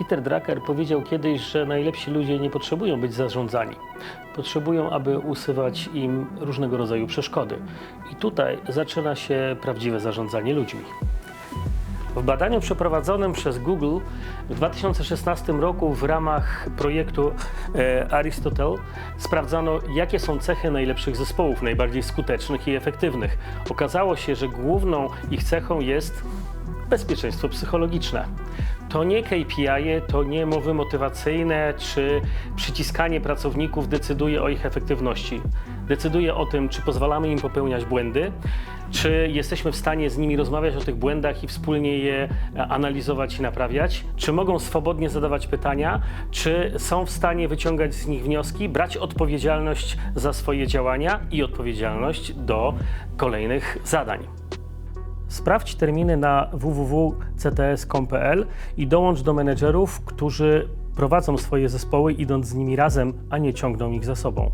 Peter Drucker powiedział kiedyś, że najlepsi ludzie nie potrzebują być zarządzani. Potrzebują, aby usuwać im różnego rodzaju przeszkody. I tutaj zaczyna się prawdziwe zarządzanie ludźmi. W badaniu przeprowadzonym przez Google w 2016 roku w ramach projektu e, Aristotle sprawdzano, jakie są cechy najlepszych zespołów, najbardziej skutecznych i efektywnych. Okazało się, że główną ich cechą jest bezpieczeństwo psychologiczne. To nie KPI, to nie mowy motywacyjne czy przyciskanie pracowników decyduje o ich efektywności. Decyduje o tym, czy pozwalamy im popełniać błędy, czy jesteśmy w stanie z nimi rozmawiać o tych błędach i wspólnie je e, analizować i naprawiać, czy mogą swobodnie zadawać pytania, czy są w stanie wyciągać z nich wnioski, brać odpowiedzialność za swoje działania i odpowiedzialność do kolejnych zadań. Sprawdź terminy na www.cts.com.pl i dołącz do menedżerów, którzy prowadzą swoje zespoły idąc z nimi razem, a nie ciągną ich za sobą.